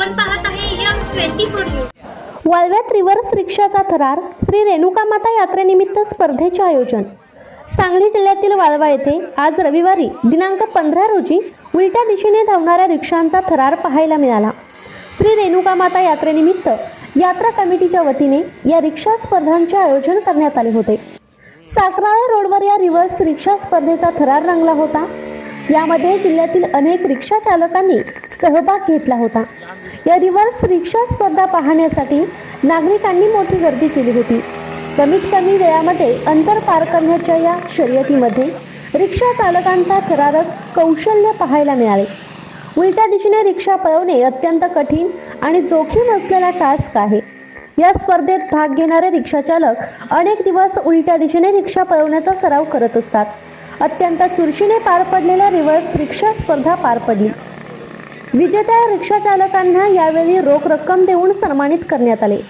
आपण पाहत आहे यम ट्वेंटी फोर न्यूज. वाळव्यात रिव्हर्स रिक्षाचा थरार श्री रेणुका माता यात्रेनिमित्त स्पर्धेचे आयोजन. सांगली जिल्ह्यातील वाळवा येथे आज रविवारी दिनांक पंधरा रोजी उलट्या दिशेने धावणाऱ्या रिक्षांचा थरार पाहायला मिळाला. श्री रेणुका माता यात्रेनिमित्त यात्रा कमिटीच्या वतीने या रिक्षा स्पर्धांचे आयोजन करण्यात आले होते. साकराळे रोडवर या रिव्हर्स रिक्षा स्पर्धेचा थरार रंगला होता. यामध्ये जिल्ह्यातील अनेक रिक्षा चालकांनी सहभाग घेतला होता. या रिव्हर्स रिक्षा स्पर्धा पाहण्यासाठी नागरिकांनी मोठी गर्दी केली होती. कमीत कमी वेळामध्ये अंतर पार करण्याच्या या शर्यतीमध्ये रिक्षा चालकांचा थरारक कौशल्य पाहायला मिळाले. उलट्या दिशेने रिक्षा पळवणे अत्यंत कठीण आणि जोखीम असलेला टास्क आहे. या स्पर्धेत भाग घेणारे रिक्षाचालक अनेक दिवस उलट्या दिशेने रिक्षा पळवण्याचा सराव करत असतात. अत्यंत चुरशीने पार पडलेल्या रिव्हर्स रिक्षा स्पर्धा पार पडली. विजेत्या रिक्षा चालकांना यावेळी रोख रक्कम देऊन सन्मानित करण्यात आले.